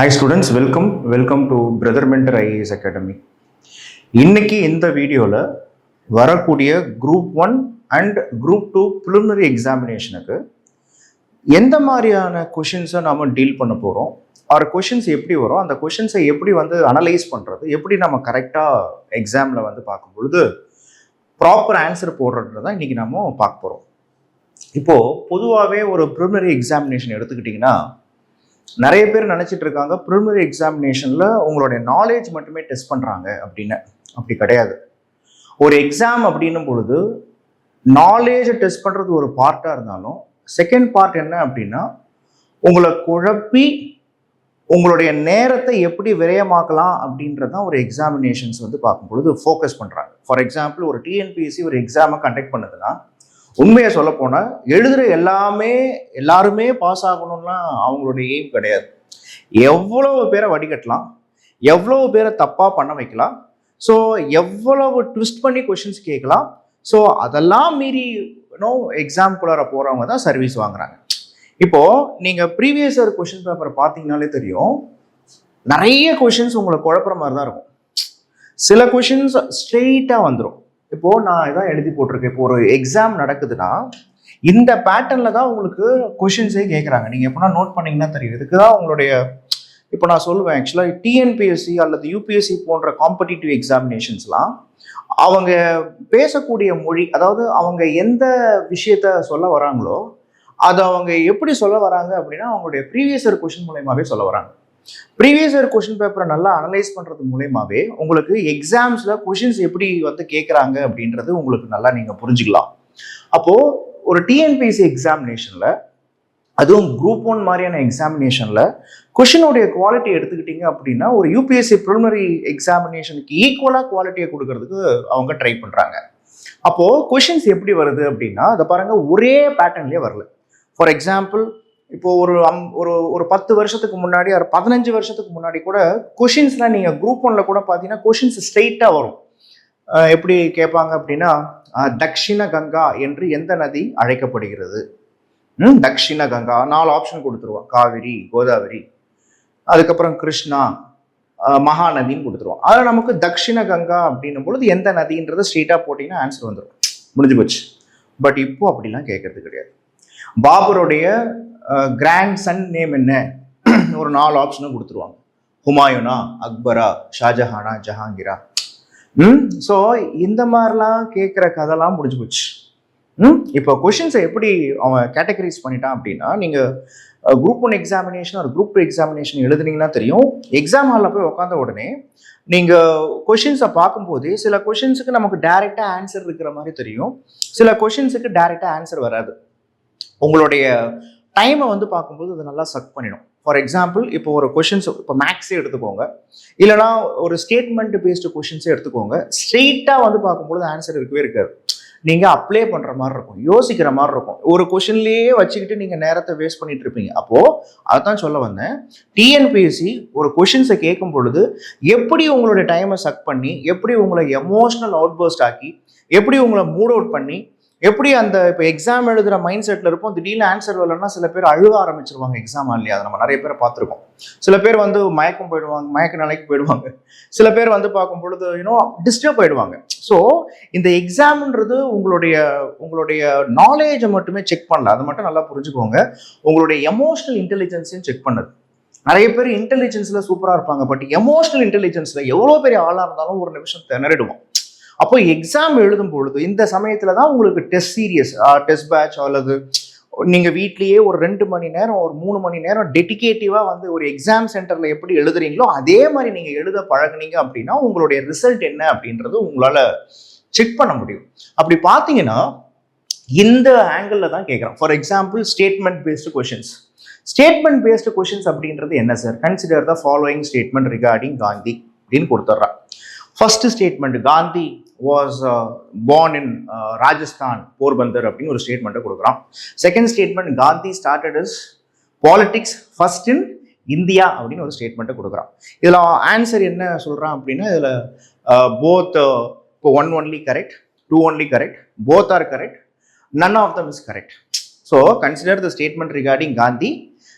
Hi students welcome welcome to brother mentor IAS academy இன்னைக்கு இந்த வீடியோவில் வரக்கூடிய group one and group two preliminary எக்ஸாமினேஷனுக்கு எந்த மாதிரியான கொஷின்ஸை நாம் டீல் பண்ண போகிறோம் ஆர் கொஷின்ஸ் எப்படி வரும்? அந்த கொஷின்ஸை எப்படி வந்து அனலைஸ் பண்ணுறது எப்படி நம்ம கரெக்டாக எக்ஸாமில் வந்து பார்க்கும் பொழுது ப்ராப்பர் ஆன்சர் போடுறது தான் இன்றைக்கி நம்ம பார்க்க போகிறோம் இப்போது பொதுவாகவே ஒரு ப்ரிலிமினரி எக்ஸாமினேஷன் எடுத்துக்கிட்டிங்கன்னா நிறைய பேர் நினச்சிட்டு இருக்காங்க ப்ரிலிமினரி எக்ஸாமினேஷனில் உங்களுடைய நாலேஜ் மட்டுமே டெஸ்ட் பண்ணுறாங்க அப்படின்னு. அப்படி கிடையாது. ஒரு எக்ஸாம் அப்படின்னும் பொழுது நாலேஜை டெஸ்ட் பண்ணுறது ஒரு பார்ட்டாக இருந்தாலும் செகண்ட் பார்ட் என்ன அப்படின்னா உங்களை குழப்பி உங்களுடைய நேரத்தை எப்படி விரயமாக்கலாம் அப்படின்றது தான் ஒரு எக்ஸாமினேஷன்ஸ் வந்து பார்க்கும் பொழுது ஃபோக்கஸ் பண்ணுறாங்க ஃபார் எக்ஸாம்பிள் ஒரு டிஎன்பிஎஸ்சி ஒரு எக்ஸாமை கண்டக்ட் பண்ணுதுன்னா உண்மையை சொல்ல போனால் எழுதுகிற எல்லாமே எல்லாருமே பாஸ் ஆகணும்னா அவங்களுடைய எய்ம் கிடையாது. எவ்வளவு பேரை வடிகட்டலாம் எவ்வளவு பேரை தப்பாக பண்ண வைக்கலாம் ஸோ எவ்வளவு ட்விஸ்ட் பண்ணி கொஷின்ஸ் கேட்கலாம் ஸோ அதெல்லாம் மீறி நோ எக்ஸாம்குள்ளார போகிறவங்க தான் சர்வீஸ் வாங்குறாங்க. இப்போது நீங்கள் ப்ரீவியஸ் இயர் கொஷின் பேப்பரை பார்த்தீங்கனாலே தெரியும் நிறைய கொஷின்ஸ் உங்களை குழப்புற மாதிரி தான் இருக்கும். சில கொஷின்ஸ் ஸ்ட்ரெயிட்டாக வந்துடும் இப்போ நான் இதான் எழுதி போட்டிருக்கேன். இப்போ ஒரு எக்ஸாம் நடக்குதுன்னா இந்த பேட்டர்னில் தான் உங்களுக்கு கொஷின்ஸே கேட்குறாங்க நீங்கள் எப்போனா நோட் பண்ணீங்கன்னா தெரியும். இதுக்கு தான் உங்களுடைய இப்போ நான் சொல்லுவேன் ஆக்சுவலாக டிஎன்பிஎஸ்சி அல்லது யூபிஎஸ்சி போன்ற காம்படிட்டிவ் எக்ஸாமினேஷன்ஸ்லாம் அவங்க பேசக்கூடிய மொழி அதாவது அவங்க எந்த விஷயத்த சொல்ல வராங்களோ அதை அவங்க எப்படி சொல்ல வராங்க அப்படின்னா அவங்களுடைய ப்ரீவியஸ் இயர் கொஷின் மூலயமாவே சொல்ல வராங்க. ப்ரீவியஸ் இயர் கொஷின் பேப்பரை நல்லா அனலைஸ் பண்ணுறது மூலயமாவே உங்களுக்கு எக்ஸாம்ஸில் கொஷின்ஸ் எப்படி வந்து கேட்குறாங்க அப்படின்றது உங்களுக்கு நல்லா நீங்கள் புரிஞ்சுக்கலாம். அப்போது ஒரு டிஎன்பிஎஸ்சி எக்ஸாமினேஷனில் அதுவும் குரூப் ஒன் மாதிரியான எக்ஸாமினேஷனில் கொஷினுடைய குவாலிட்டி எடுத்துக்கிட்டிங்க அப்படின்னா ஒரு யூபிஎஸ்சி ப்ரிலிமினரி எக்ஸாமினேஷனுக்கு ஈக்குவலாக குவாலிட்டியை கொடுக்கறதுக்கு அவங்க ட்ரை பண்ணுறாங்க அப்போது கொஷின்ஸ் எப்படி வருது அப்படின்னா அதை பாருங்கள் ஒரே பேட்டர்ன்லேயே வரல. ஃபார் எக்ஸாம்பிள் இப்போ ஒரு அம் ஒரு ஒரு பத்து வருஷத்துக்கு முன்னாடி ஒரு பதினஞ்சு வருஷத்துக்கு முன்னாடி கூட கொஷின்ஸ்லாம் நீங்கள் குரூப் ஒன்ல கூட பார்த்தீங்கன்னா கொஷின்ஸ் ஸ்ட்ரெயிட்டாக வரும். எப்படி கேட்பாங்க அப்படின்னா தக்ஷிண கங்கா என்று எந்த நதி அழைக்கப்படுகிறது? ம், தக்ஷிண கங்கா நாலு ஆப்ஷன் கொடுத்துருவோம். காவிரி கோதாவரி அதுக்கப்புறம் கிருஷ்ணா மகாநதின்னு கொடுத்துருவோம். அதில் நமக்கு தக்ஷிண கங்கா அப்படின்னும் பொழுது எந்த நதின்றதை ஸ்ட்ரெயிட்டாக போட்டிங்கன்னா ஆன்சர் வந்துடும் முடிஞ்சு போச்சு. பட் இப்போ அப்படிலாம் கேட்கறது கிடையாது. பாபருடைய கிராண்ட் சன் நேம் என்ன? ஒரு நாலு ஆப்ஷனும் கொடுத்துருவாங்க. ஹுமாயூனா அக்பரா ஷாஜஹானா ஜஹாங்கீரா. ம்? ஸோ இந்த மாதிரிலாம் கேட்குற கதைலாம் முடிஞ்சு போச்சு. ம்? இப்போ கொஷின்ஸை எப்படி அவன் கேட்டகரைஸ் பண்ணிட்டான் அப்படின்னா நீங்கள் குரூப் ஒன் எக்ஸாமினேஷன் ஒரு குரூப் டூ எக்ஸாமினேஷன் எழுதுனீங்கன்னா தெரியும். எக்ஸாம் ஹாலில் போய் உட்காந்த உடனே நீங்கள் கொஷின்ஸை பார்க்கும்போதே சில கொஷின்ஸுக்கு நமக்கு டைரெக்டாக ஆன்சர் இருக்கிற மாதிரி தெரியும். சில கொஷின்ஸுக்கு டேரெக்டாக ஆன்சர் வராது. உங்களுடைய டைமை வந்து பார்க்கும்போது அது நல்லா சக் பண்ணிடும். ஃபார் எக்ஸாம்பிள் இப்போ ஒரு கொஷின்ஸ் இப்போ மேக்ஸே எடுத்துக்கோங்க. இல்லைனா ஒரு ஸ்டேட்மெண்ட் பேஸ்டு கொஷின்ஸே எடுத்துக்கோங்க. ஸ்ட்ரெயிட்டாக வந்து பார்க்கும்போது ஆன்சர் இருக்கவே இருக்காது. நீங்கள் அப்ளை பண்ணுற மாதிரி இருக்கும். யோசிக்கிற மாதிரி இருக்கும். ஒரு கொஷின்லேயே வச்சுக்கிட்டு நீங்கள் நேரத்தை வேஸ்ட் பண்ணிட்டு இருப்பீங்க. அப்போது அதுதான் சொல்ல வந்தேன். டிஎன்பிஎஸ்சி ஒரு கொஷின்ஸை கேட்கும் பொழுது எப்படி உங்களுடைய டைமை சக் பண்ணி எப்படி உங்களை எமோஷனல் அவுட்பர்ஸ்ட் ஆக்கி எப்படி உங்களை மூட் அவுட் பண்ணி எப்படி அந்த இப்போ எக்ஸாம் எழுதுகிற மைண்ட் செட்டில் இருப்போம் திடீர்னு ஆன்சர் வரலன்னா சில பேர் அழுக ஆரம்பிச்சிருவாங்க எக்ஸாம் இல்லையா அதை நம்ம நிறைய பேரை பார்த்துருக்கோம். சில பேர் வந்து மயக்கம் போயிடுவாங்க மயக்க நிலைக்கு போயிடுவாங்க. சில பேர் வந்து பார்க்கும் பொழுது யூனோ டிஸ்டர்ப் ஆயிடுவாங்க. ஸோ இந்த எக்ஸாம்ன்றது உங்களுடைய உங்களுடைய நாலேஜை மட்டுமே செக் பண்ணல. அதை மட்டும் நல்லா புரிஞ்சுக்கோங்க. உங்களுடைய எமோஷனல் இன்டெலிஜென்ஸையும் செக் பண்ணுது. நிறைய பேர் இன்டெலிஜென்ஸில் சூப்பராக இருப்பாங்க. பட் எமோஷனல் இன்டெலிஜென்ஸில் எவ்வளோ பெரிய ஆளாக இருந்தாலும் ஒரு நிமிஷம் திணறிடுவோம். அப்போ எக்ஸாம் எழுதும் பொழுது இந்த சமயத்தில் தான் உங்களுக்கு டெஸ்ட் சீரியஸ் டெஸ்ட் பேட்ச் அல்லது நீங்கள் வீட்லேயே ஒரு ரெண்டு மணி நேரம் ஒரு மூணு மணி நேரம் டெடிகேட்டிவாக வந்து ஒரு எக்ஸாம் சென்டரில் எப்படி எழுதுறீங்களோ அதே மாதிரி நீங்கள் எழுத பழகுனீங்க அப்படின்னா உங்களுடைய ரிசல்ட் என்ன அப்படின்றது உங்களால் செக் பண்ண முடியும். அப்படி பார்த்தீங்கன்னா இந்த ஆங்கிளில் தான் கேட்குறோம் for example statement based questions statement based questions அப்படின்றது என்ன sir consider the following statement regarding Gandhi அப்படின்னு கொடுத்துட்றான். First statement Gandhi was born in Rajasthan Porbandar அப்படின்னு ஒரு ஸ்டேட்மெண்ட்டை கொடுக்குறான். Second statement Gandhi started is politics first in India அப்படின்னு ஒரு ஸ்டேட்மெண்ட்டை கொடுக்குறான். இதில் ஆன்சர் என்ன சொல்கிறான் அப்படின்னா இதில் போத் இப்போ one only correct two only correct both are correct none of them is correct so consider the statement regarding Gandhi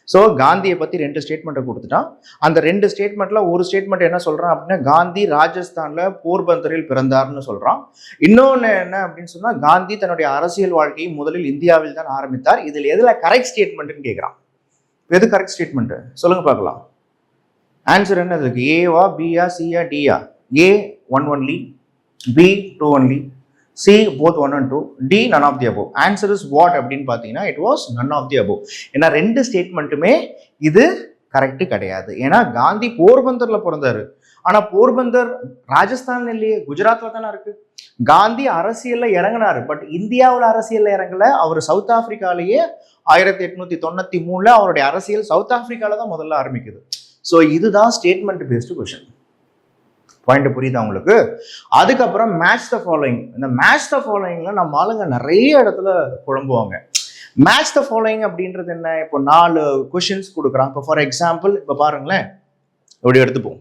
so காந்தியை பற்றி ரெண்டு ஸ்டேட்மெண்ட்டை கொடுத்துட்டான். அந்த ரெண்டு ஸ்டேட்மெண்ட்டில் ஒரு ஸ்டேட்மெண்ட் என்ன சொல்கிறான் அப்படின்னா காந்தி ராஜஸ்தானில் போர்பந்தரில் பிறந்தார்னு சொல்கிறான் இன்னொன்று என்ன அப்படின்னு சொன்னால் காந்தி தன்னுடைய அரசியல் வாழ்க்கையை முதலில் இந்தியாவில் தான் ஆரம்பித்தார். இதில் எதில் கரெக்ட் ஸ்டேட்மெண்ட்டுன்னு கேட்குறான் எது கரெக்ட் ஸ்டேட்மெண்ட்டு சொல்லுங்கள் பார்க்கலாம். ஆன்சர் என்ன இதுக்கு ஏவா பிஆ சியா டிஆ A one only B two only C both one and two D none of the above answer is what அப்படின்னு பார்த்தீங்கன்னா it was none of the above ஏன்னா ரெண்டு ஸ்டேட்மெண்ட்டுமே இது கரெக்டு கிடையாது. ஏன்னா காந்தி போர்பந்தரில் பிறந்தாரு. ஆனால் போர்பந்தர் ராஜஸ்தான் இல்லையே குஜராத்தில் தானே இருக்கு. காந்தி அரசியலில் இறங்கினார். பட் இந்தியாவில் அரசியலில் இறங்கல. அவர் சவுத் ஆஃப்ரிக்காலேயே ஆயிரத்தி எட்நூத்தி தொண்ணூற்றி மூணில் அவருடைய அரசியல் சவுத் ஆஃப்ரிக்காவில் தான் முதல்ல ஆரம்பிக்குது. ஸோ இதுதான் ஸ்டேட்மெண்ட் பேஸ்டு கொஷின் பாயிண்ட் புரியுதா உங்களுக்கு? அதுக்கப்புறம் மேட்ச் த ஃபாலோயிங் இந்த மேட்ச் த ஃபாலோயிங்ல நம்ம ஆளுங்க நிறைய இடத்துல குழம்புவாங்க. மேட்ச் த ஃபாலோயிங் அப்படின்றது என்ன? இப்போ நாலு கொஷின்ஸ் கொடுக்குறான். இப்போ ஃபார் எக்ஸாம்பிள் இப்போ பாருங்களேன். இப்படி எடுத்துப்போம்.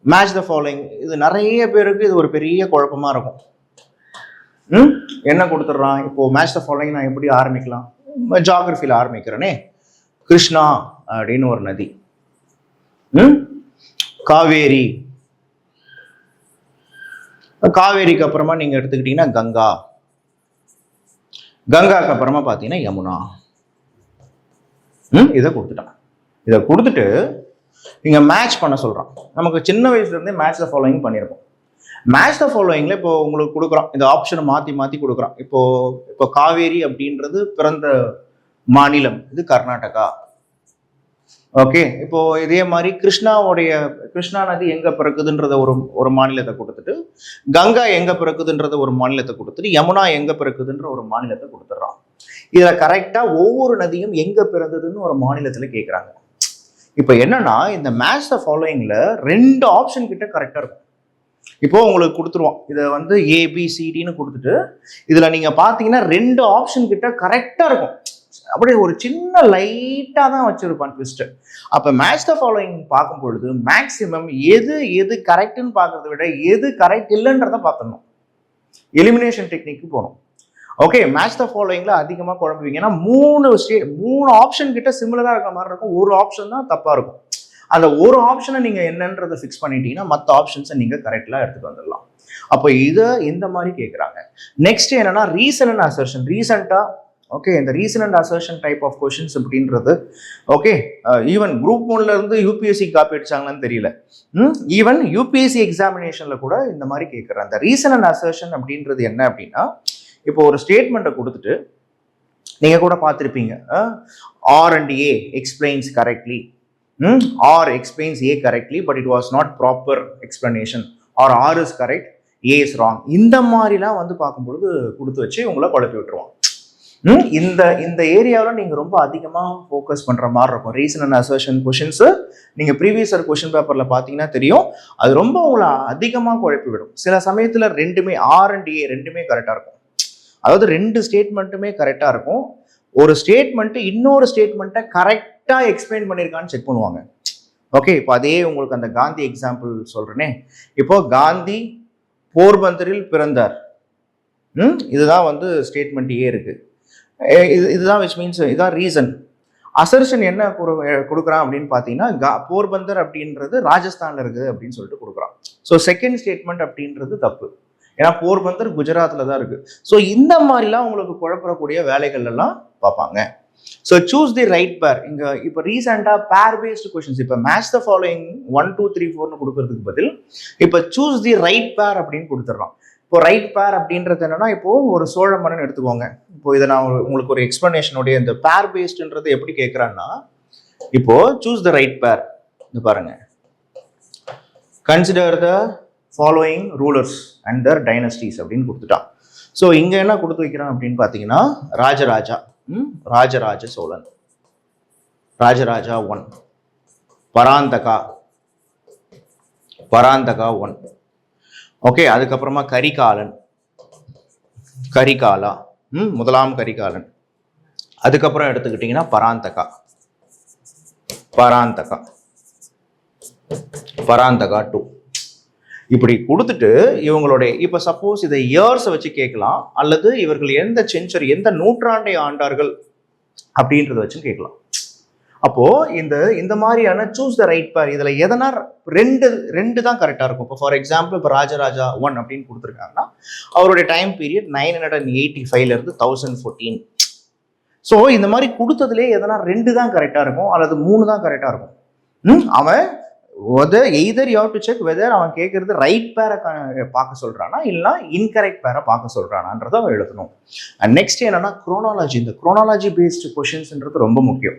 மேட்ச் த ஃபாலோயிங் இது நிறைய பேருக்கு இது ஒரு பெரிய குழப்பமாக இருக்கும். ம்? என்ன கொடுத்துட்றான்? இப்போது மேட்ச் த ஃபாலோயிங் நான் எப்படி ஆரம்பிக்கலாம்? ஜாகிரஃபியில் ஆரம்பிக்கிறேனே. கிருஷ்ணா அப்படின்னு ஒரு நதி. ம்? காவேரி. காவேரிக்கு அப்புறமா நீங்கள் எடுத்துக்கிட்டீங்கன்னா கங்கா. கங்காக்கு அப்புறமா பார்த்தீங்கன்னா யமுனா. ம்? இதை கொடுத்துட்டான். இதை கொடுத்துட்டு இங்கே மேட்ச் பண்ண சொல்கிறான் நமக்கு சின்ன வயசுலேருந்தே மேட்ச் த ஃபாலோயிங் பண்ணியிருக்கோம் மேட்ச் த ஃபாலோயிங்கில் இப்போ உங்களுக்கு கொடுக்குறோம் இந்த ஆப்ஷனை மாற்றி மாற்றி கொடுக்குறோம் இப்போது இப்போ காவேரி அப்படின்றது பிறந்த மாநிலம். இது கர்நாடகா. ஓகே இப்போ இதே மாதிரி கிருஷ்ணாவுடைய கிருஷ்ணா நதி எங்க பிறக்குதுன்றத ஒரு ஒரு மாநிலத்தை கொடுத்துட்டு கங்கா எங்க பிறக்குதுன்றத ஒரு மாநிலத்தை கொடுத்துட்டு யமுனா எங்க பிறக்குதுன்ற ஒரு மாநிலத்தை கொடுத்துட்றான். இதுல கரெக்டா ஒவ்வொரு நதியும் எங்க பிறந்ததுன்னு ஒரு மாநிலத்துல கேக்குறாங்க. இப்போ என்னன்னா இந்த மேட்ச் த ஃபாலோயிங்ல ரெண்டு ஆப்ஷன் கிட்ட கரெக்டா இருக்கும். இப்போ உங்களுக்கு கொடுத்துருவோம். இதை வந்து ஏபிசிடின்னு கொடுத்துட்டு இதுல நீங்க பாத்தீங்கன்னா ரெண்டு ஆப்ஷன் கிட்ட கரெக்டா இருக்கும். அப்படியே ஒரு சின்ன லைட்டாக தான் வச்சிருப்பான் ட்விஸ்ட்டு அப்போ மேட்ச் த ஃபாலோயிங் பார்க்கும் பொழுது மேக்ஸிமம் எது எது கரெக்ட்னு பார்க்கறத விட எது கரெக்ட் இல்லைன்றத பார்த்துடணும். எலிமினேஷன் டெக்னிக்கு போகணும். ஓகே மேட்ச் த ஃபாலோயிங்கில் அதிகமாக குழம்புவீங்க. ஏன்னா மூணு ஸ்டே மூணு ஆப்ஷன் கிட்ட சிமிலராக இருக்கிற மாதிரி இருக்கும். ஒரு ஆப்ஷன் தான் தப்பாக இருக்கும். அந்த ஒரு ஆப்ஷனை நீங்கள் என்னன்றதை ஃபிக்ஸ் பண்ணிட்டீங்கன்னா மற்ற ஆப்ஷன்ஸை நீங்கள் கரெக்டாக எடுத்துகிட்டு வந்துடலாம். அப்போ இதை இந்த மாதிரி கேட்குறாங்க நெக்ஸ்ட் என்னன்னா ரீசன் அசர்ஷன் ரீசெண்டாக ஓகே இந்த reason and assertion type of questions அப்படின்றது ஓகே ஈவன் குரூப் ஒன்ல இருந்து யூபிஎஸ்சி காப்பி அடிச்சாங்களான்னு தெரியல. ஈவன் யூபிஎஸ்சி எக்ஸாமினேஷன்ல கூட இந்த மாதிரி கேட்குறேன் அந்த ரீசன் அண்ட் அசர்ஷன் அப்படின்றது என்ன அப்படின்னா இப்போ ஒரு ஸ்டேட்மெண்ட்டை கொடுத்துட்டு நீங்க கூட பார்த்துருப்பீங்க. R and A explains correctly R explains A correctly but it was not proper explanation R R is correct A is wrong இந்த மாதிரிலாம் வந்து பார்க்கும்பொழுது கொடுத்து வச்சு உங்களை குழப்பி விட்டுருவான் இந்த இந்த ஏரியாவில் நீங்கள் ரொம்ப அதிகமாக ஃபோக்கஸ் பண்ணுற மாதிரி இருக்கும். ரீசன் அண்ட் அசர்ஷன் கொஷின்ஸு நீங்கள் ப்ரீவியஸ் இயர் கொஷின் பேப்பரில் பார்த்தீங்கன்னா தெரியும். அது ரொம்ப உங்களை அதிகமாக குழப்பி விடும். சில சமயத்தில் ரெண்டுமே ஆர் அண்ட் ஏ ரெண்டுமே கரெக்டாக இருக்கும். அதாவது ரெண்டு ஸ்டேட்மெண்ட்டுமே கரெக்டாக இருக்கும். ஒரு ஸ்டேட்மெண்ட்டு இன்னொரு ஸ்டேட்மெண்ட்டை கரெக்டாக எக்ஸ்பிளைன் பண்ணியிருக்கான்னு செக் பண்ணுவாங்க. ஓகே இப்போ அதே உங்களுக்கு அந்த காந்தி எக்ஸாம்பிள் சொல்கிறேனே இப்போ காந்தி போர்பந்தரில் பிறந்தார். ம்? இதுதான் வந்து ஸ்டேட்மெண்ட் ஏ இருக்குது இது இதுதான் விச் மீன்ஸ் இதுதான் ரீசன் அசர்ஷன் என்ன கொடுக்குறான் அப்படின்னு பார்த்தீங்கன்னா போர்பந்தர் அப்படின்றது ராஜஸ்தானில் இருக்குது அப்படின்னு சொல்லிட்டு கொடுக்குறான். ஸோ செகண்ட் ஸ்டேட்மெண்ட் அப்படின்றது தப்பு. ஏன்னா போர்பந்தர் குஜராத்தில் தான் இருக்குது ஸோ இந்த மாதிரிலாம் உங்களுக்கு குழப்பக்கூடிய வேலைகள் எல்லாம் பார்ப்பாங்க. ஸோ சூஸ் தி ரைட் பேர் இங்கே இப்போ ரீசெண்டாக பேர் பேஸ்டு கொஷின்ஸ் இப்போ match the following one two three ஃபோர்னு கொடுக்கறதுக்கு பதில் இப்போ சூஸ் தி ரைட் பேர் அப்படின்னு கொடுத்துட்றோம் இப்போ ரைட் பேர் அப்படின்றது என்னன்னா இப்போ ஒரு சோழ மன்னன் எடுத்துக்கோங்க. இப்போ இதை நான் உங்களுக்கு ஒரு எக்ஸ்பிளனேஷனுடைய இந்த பேர் பேஸ்டுன்றது எப்படி கேட்குறான்னா இப்போ சூஸ் த ரைட் பேர் இது பாருங்க. Consider the following rulers and their dynasties அப்படின்னு கொடுத்துட்டான். ஸோ இங்கே என்ன கொடுத்து வைக்கிறான் அப்படின்னு பார்த்தீங்கன்னா ராஜராஜா ம், Rajaraja Cholan. Rajaraja one. Paranthaka Paranthaka one. Okay அதுக்கப்புறமா கரிகாலன். கரிகாலா. ம் முதலாம் கரிகாலன். அதுக்கப்புறம் எடுத்துக்கிட்டிங்கன்னா பராந்தகா. பராந்தகா. பராந்தகா டூ இப்படி கொடுத்துட்டு இவங்களுடைய இப்போ சப்போஸ் இதை இயர்ஸை வச்சு கேட்கலாம் அல்லது இவர்கள் எந்த செஞ்சுரி எந்த நூற்றாண்டை ஆண்டார்கள் அப்படின்றத வச்சு கேட்கலாம். அப்போ இந்த இந்த மாதிரியான சூஸ் த ரைட் பேர் இதுல எதனா ரெண்டு ரெண்டு தான் கரெக்டா இருக்கும். இப்போ ஃபார் எக்ஸாம்பிள் இப்போ ராஜராஜா ஒன் அப்படின்னு கொடுத்துருக்காங்கன்னா அவருடைய time period nine hundred and eighty ஃபைவ்ல இருந்து தௌசண்ட் ஃபோர்டீன் ஸோ இந்த மாதிரி கொடுத்ததுலேயே எதனா ரெண்டு தான் கரெக்டா இருக்கும் அல்லது மூணு தான் கரெக்டா இருக்கும். ம், அவன் whether either you to check whether அவன் கேட்கறது ரைட் பேரை பார்க்க சொல்றானா இல்லைனா இன்கரெக்ட் பேரை பார்க்க சொல்றானான்றதை அவன் எழுதணும். அண்ட் நெக்ஸ்ட் என்னன்னா குரோனாலஜி இந்த குரோனாலஜி பேஸ்டு கொஷின்ஸ்ன்றது ரொம்ப முக்கியம்.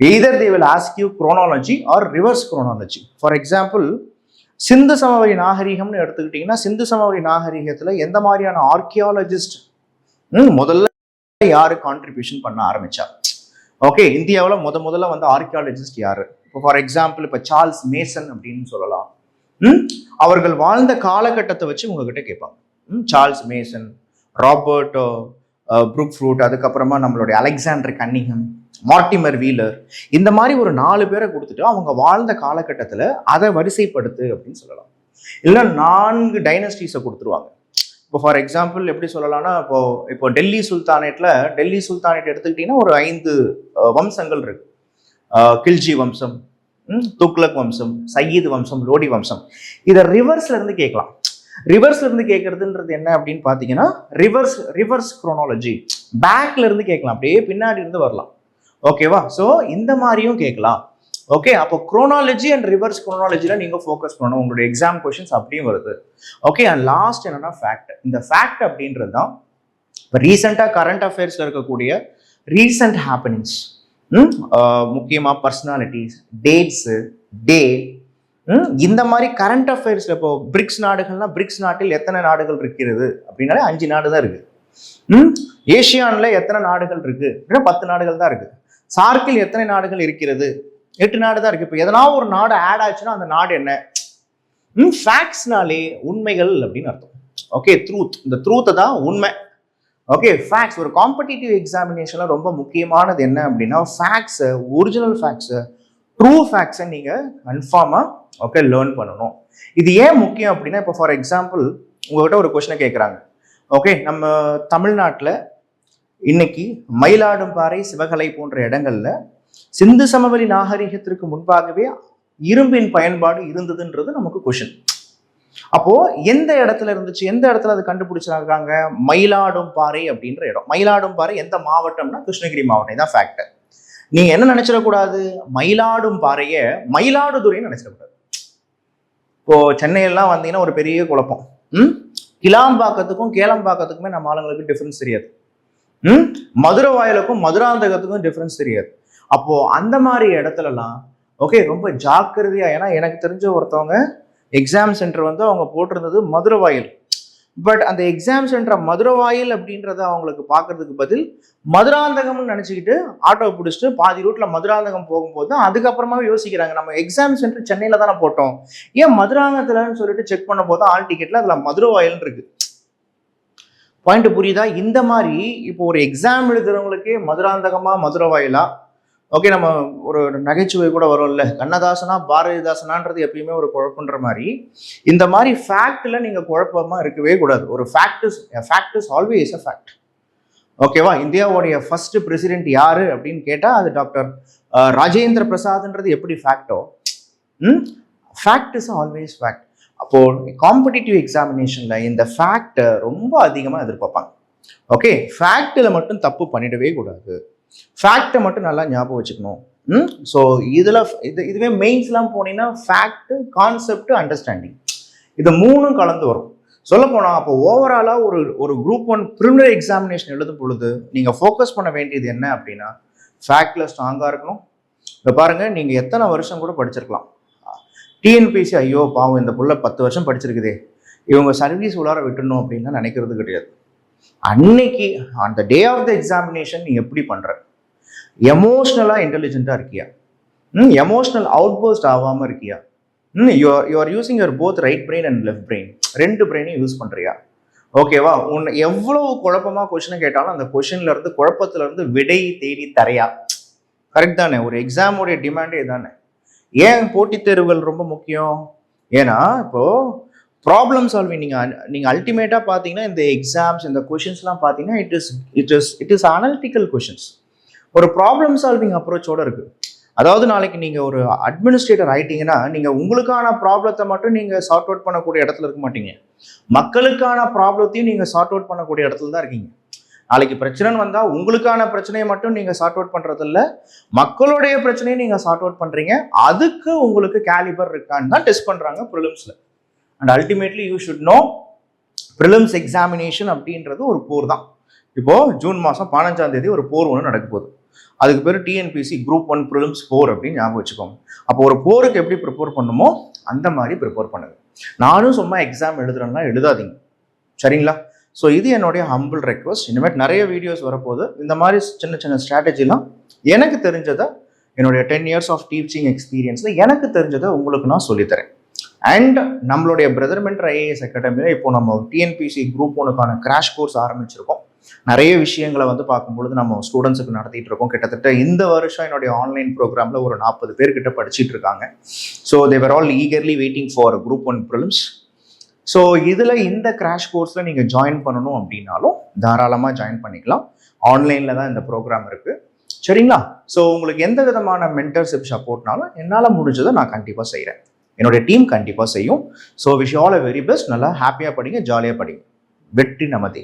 Either they will ask you chronology or reverse chronology for example Sindhu சமவெளி நாகரிகம்னு எடுத்துக்கிட்டிங்கன்னா சிந்து சமவெளி நாகரிகத்தில் எந்த மாதிரியான ஆர்கியாலஜிஸ்ட் முதல்ல யாரு கான்ட்ரிபியூஷன் பண்ண ஆரம்பிச்சா ஓகே இந்தியாவில் முத முதல்ல வந்து ஆர்கியாலஜிஸ்ட் யாரு இப்போ ஃபார் எக்ஸாம்பிள் இப்போ சார்ல்ஸ் மேசன் அப்படின்னு சொல்லலாம் ம்? அவர்கள் வாழ்ந்த காலகட்டத்தை வச்சு உங்ககிட்ட கேட்பாங்க ம்? Charles Mason Robert Bruce Foote அதுக்கப்புறமா நம்மளுடைய அலெக்சாண்டர் கன்னிகம் மார்டிமர் வீலர் இந்த மாதிரி ஒரு நாலு பேரை கொடுத்துட்டு அவங்க வாழ்ந்த காலகட்டத்தில் அதை வரிசைப்படுத்து அப்படின்னு சொல்லலாம். இல்லை நான்கு டைனஸ்டிஸை கொடுத்துருவாங்க. இப்போ ஃபார் எக்ஸாம்பிள் எப்படி சொல்லலாம்னா இப்போ இப்போ டெல்லி சுல்தானேட்டில் டெல்லி சுல்தானேட் எடுத்துக்கிட்டிங்கன்னா ஒரு ஐந்து வம்சங்கள் இருக்கு. கில்ஜி வம்சம் ம், வம்சம் சையீது வம்சம் லோடி வம்சம். இதை ரிவர்ஸ்ல இருந்து கேட்கலாம். ரிவர்ஸ்ல இருந்து கேட்கறதுன்றது என்ன அப்படின்னு பார்த்தீங்கன்னா ரிவர்ஸ் ரிவர்ஸ் குரோனாலஜி பேக்ல இருந்து கேட்கலாம். அப்படியே பின்னாடி இருந்து வரலாம். ஓகேவா ஸோ இந்த மாதிரியும் கேட்கலாம். ஓகே அப்போ குரோனாலஜி அண்ட் ரிவர்ஸ் குரோனாலஜியில் நீங்கள் ஃபோக்கஸ் பண்ணணும். உங்களுடைய எக்ஸாம் கொஷின்ஸ் அப்படியும் வருது. ஓகே அண்ட் லாஸ்ட் என்னன்னா ஃபேக்ட் இந்த ஃபேக்ட் அப்படின்றது தான் இப்போ ரீசெண்டாக கரண்ட் அஃபேர்ஸில் இருக்கக்கூடிய ரீசெண்ட் ஹேப்பனிங்ஸ் முக்கியமாக பர்சனாலிட்டிஸ் டேட்ஸு டே இந்த மாதிரி கரண்ட் அஃபேர்ஸில் இப்போ பிரிக்ஸ் நாடுகள்னா பிரிக்ஸ் நாட்டில் எத்தனை நாடுகள் இருக்கிறது? அப்படின்னாலே அஞ்சு நாடு தான் இருக்குது ம் ஏஷியானில் எத்தனை நாடுகள் இருக்குது அப்படின்னா பத்து நாடுகள் தான் இருக்குது சார்க்கில் எத்தனை நாடுகள் இருக்கிறது? எட்டு நாடு தான் இருக்கு. இப்போ எதனா ஒரு நாடு ஆட் ஆச்சுன்னா அந்த நாடு என்ன? ம் ஃபேக்ட்ஸ்னாலே உண்மைகள் அப்படின்னு அர்த்தம். ஓகே ட்ரூத் இந்த ட்ரூத்தை தான் உண்மை. ஓகே ஃபேக்ட்ஸ் ஒரு காம்படிட்டிவ் எக்ஸாமினேஷன்ல ரொம்ப முக்கியமானது என்ன அப்படின்னா ஃபேக்ட்ஸை ஒரிஜினல் ஃபேக்ட்ஸு ட்ரூ ஃபேக்ட்ஸை நீங்கள் கன்ஃபார்மாக ஓகே லேர்ன் பண்ணணும். இது ஏன் முக்கியம் அப்படின்னா இப்போ ஃபார் எக்ஸாம்பிள் உங்ககிட்ட ஒரு கொஷனை கேட்குறாங்க ஓகே நம்ம தமிழ்நாட்டில் இன்னைக்கு மயிலாடும்பாறை சிவகலை போன்ற இடங்கள்ல சிந்து சமவெளி நாகரிகத்திற்கு முன்பாகவே இரும்பின் பயன்பாடு இருந்ததுன்றது நமக்கு கொஷின் அப்போ எந்த இடத்துல இருந்துச்சு? எந்த இடத்துல அது கண்டுபிடிச்சிருக்காங்க? மயிலாடும்பாறை அப்படின்ற இடம். மயிலாடும்பாறை எந்த மாவட்டம்னா கிருஷ்ணகிரி மாவட்டம். இதான் ஃபேக்டர் நீங்க என்ன நினைச்சிடக்கூடாது? மயிலாடும்பாறைய மயிலாடுதுறைன்னு நினைச்சிடக்கூடாது. இப்போ சென்னையெல்லாம் வந்தீங்கன்னா ஒரு பெரிய குழப்பம். ம்? கிளாம்பாக்கத்துக்கும் கேளம்பாக்கத்துக்குமே நம்ம ஆளுங்களுக்கு டிஃபரன்ஸ் தெரியாது. ம்? மதுரை வாயிலுக்கும் மதுராந்தகத்துக்கும் டிஃப்ரென்ஸ் தெரியாது. அப்போ அந்த மாதிரி இடத்துலலாம் ஓகே ரொம்ப ஜாக்கிரதையா ஏன்னா எனக்கு தெரிஞ்ச ஒருத்தவங்க எக்ஸாம் சென்டர் வந்து அவங்க போட்டிருந்தது மதுரை வாயில். பட் அந்த எக்ஸாம் சென்டர் மதுரை வாயில் அப்படின்றத அவங்களுக்கு பார்க்கறதுக்கு பதில் மதுராந்தகம்னு நினச்சிக்கிட்டு ஆட்டோ பிடிச்சிட்டு பாதி ரூட்ல மதுராந்தகம் போகும்போது தான் அதுக்கப்புறமா யோசிக்கிறாங்க. நம்ம எக்ஸாம் சென்டர் சென்னையில் தானே போட்டோம். ஏன் மதுராந்தகத்துலன்னு சொல்லிட்டு செக் பண்ணும் போது ஆல் டிக்கெட்டில் அதில் மதுரை வாயில்னு இருக்குது பாயிண்ட் புரியுதா? இந்த மாதிரி இப்போ ஒரு எக்ஸாம் எழுதுறவங்களுக்கே மதுராந்தகமா மதுரை வாயிலா? ஓகே நம்ம ஒரு நகைச்சுவை கூட வரும்ல. கண்ணதாசனா பாரதிதாசனான்றது எப்பயுமே ஒரு குழப்பன்ற மாதிரி. இந்த மாதிரி ஃபேக்ட்ல நீங்க குழப்பமா இருக்கவே கூடாது. ஒரு fact is fact is always a fact ஓகேவா இந்தியாவுடைய ஃபர்ஸ்ட் பிரசிடென்ட் யாரு அப்படின்னு கேட்டா அது டாக்டர் ராஜேந்திர பிரசாத்ன்றது எப்படி ஃபேக்டோ ம்? ஃபேக்ட் இஸ் ஆல்வேஸ் ஃபேக்ட் அப்போ காம்படிட்டிவ் எக்ஸாமினேஷன்ல இந்த ஃபேக்டை ரொம்ப அதிகமாக எதிர்பார்ப்பாங்க. ஓகே ஃபேக்டில் மட்டும் தப்பு பண்ணிடவே கூடாது. ஃபேக்டை மட்டும் நல்லா ஞாபகம் வச்சுக்கணும். ம்? ஸோ இதில் இது இதுவே மெயின்ஸ்லாம் போனீங்கன்னா ஃபேக்ட்டு கான்செப்ட் அண்டர்ஸ்டாண்டிங் இது மூணும் கலந்து வரும். சொல்ல போனால் அப்போ ஓவராலாக ஒரு ஒரு குரூப் ஒன் ப்ரிலிமினரி எக்ஸாமினேஷன் எழுதும் பொழுது நீங்கள் ஃபோக்கஸ் பண்ண வேண்டியது என்ன அப்படின்னா ஃபேக்டில் ஸ்ட்ராங்காக இருக்கணும். இப்போ பாருங்கள் நீங்கள் எத்தனை வருஷம் கூட படிச்சிருக்கலாம். டிஎன்பிசி ஐயோ பாவம் இந்த புள்ள பத்து வருஷம் படிச்சிருக்குதே. இவங்க சர்வீஸ் உள்ளார விட்டுணும் அப்படின்னு நினைக்கிறது கிடையாது. அன்னைக்கு அந்த டே ஆஃப் த எக்ஸாமினேஷன் நீ எப்படி பண்ற? எமோஷ்னலாக இன்டெலிஜென்ட்டாக இருக்கியா? ம் எமோஷ்னல் அவுட்போஸ்ட் ஆகாமல் இருக்கியா? ம் you are you are using your both right brain and left brain ரெண்டு பிரெயினையும் யூஸ் பண்ணுறியா ஓகேவா உன்னை எவ்வளவு குழப்பமா கொஷினை கேட்டாலும் அந்த கொஷின்ல இருந்து குழப்பத்துல இருந்து விடை தேடி தரையா? கரெக்ட் தானே ஒரு எக்ஸாமுடைய டிமாண்டே தானே. ஏன் போட்டித் தேர்வுகள் ரொம்ப முக்கியம்? ஏன்னா இப்போ ப்ராப்ளம் சால்விங் நீங்கள் நீங்கள் அல்டிமேட்டாக பார்த்தீங்கன்னா இந்த எக்ஸாம்ஸ் இந்த கொஷின்ஸ்லாம் பார்த்தீங்கன்னா it is it is it is analytical questions ஒரு ப்ராப்ளம் சால்விங் அப்ரோச்சோட இருக்கு. அதாவது நாளைக்கு நீங்கள் ஒரு அட்மினிஸ்ட்ரேட்டர் ஆயிட்டீங்கன்னா நீங்கள் உங்களுக்கான ப்ராப்ளத்தை மட்டும் நீங்கள் சார்ட் அவுட் பண்ணக்கூடிய இடத்துல இருக்க மாட்டீங்க. மக்களுக்கான ப்ராப்ளத்தையும் நீங்கள் சார்ட் அவுட் பண்ணக்கூடிய இடத்துல தான் இருக்கீங்க. நாளைக்கு பிரச்சனைன்னு வந்தால் உங்களுக்கான பிரச்சனையை மட்டும் நீங்கள் சார்ட் அவுட் பண்ணுறது இல்லை மக்களுடைய பிரச்சனையை நீங்கள் சார்ட் அவுட் பண்ணுறீங்க அதுக்கு உங்களுக்கு கேலிபர் இருக்கான்னு தான் டெஸ்ட் பண்ணுறாங்க ப்ரிலிம்ஸில் and ultimately you should know prelims examination அப்படின்றது ஒரு போர் தான். இப்போது ஜூன் மாதம் பதினஞ்சாம் தேதி ஒரு போர் ஒன்று நடக்க போகுது. அதுக்கு பேர் டிஎன்பிசி குரூப் ஒன் ப்ரிலிம்ஸ் போர் அப்படின்னு ஞாபகம் வச்சுக்கோங்க. அப்போ ஒரு போருக்கு எப்படி ப்ரிப்பேர் பண்ணுமோ அந்த மாதிரி ப்ரிப்பேர் பண்ணுங்க. நானும் சும்மா எக்ஸாம் எழுதுறேன்னா எழுதாதீங்க. சரிங்களா? ஸோ இது என்னுடைய ஹம்பிள் ரெக்வஸ்ட் இனிமேட் நிறைய வீடியோஸ் வரப்போகுது. இந்த மாதிரி சின்ன சின்ன ஸ்ட்ராட்டஜிலாம் எனக்கு தெரிஞ்சதை என்னுடைய டென் இயர்ஸ் ஆஃப் டீச்சிங் எக்ஸ்பீரியன்ஸில் எனக்கு தெரிஞ்சதை உங்களுக்கு நான் சொல்லித்தரேன். அண்ட் நம்மளுடைய பிரதர்மென்ட் ஐஏஎஸ் அகாடமியில் இப்போ நம்ம டிஎன்பிசி குரூப் ஒனுக்கான கிராஷ் கோர்ஸ் ஆரம்பிச்சிருக்கோம். நிறைய விஷயங்களை வந்து பார்க்கும்பொழுது நம்ம ஸ்டூடெண்ட்ஸுக்கு நடத்திட்டு இருக்கோம். கிட்டத்தட்ட இந்த வருஷம் என்னுடைய ஆன்லைன் ப்ரோக்ராமில் ஒரு நாற்பது பேர்கிட்ட படிச்சுட்டு இருக்காங்க. So they are all eagerly waiting for group one prelims so இதில் இந்த கிராஷ் கோர்ஸில் நீங்கள் ஜாயின் பண்ணணும் அப்படின்னாலும் தாராளமாக ஜாயின் பண்ணிக்கலாம். ஆன்லைனில் தான் இந்த ப்ரோக்ராம் இருக்குது சரிங்களா? ஸோ உங்களுக்கு எந்த விதமான மென்டர்ஷிப் சப்போர்ட்னாலும் என்னால் முடிஞ்சதை நான் கண்டிப்பாக செய்கிறேன் என்னுடைய டீம் கண்டிப்பாக செய்யும். So wish all a very best நல்லா ஹாப்பியாக படிங்க ஜாலியாக படிங்க. வெற்றி நமதே.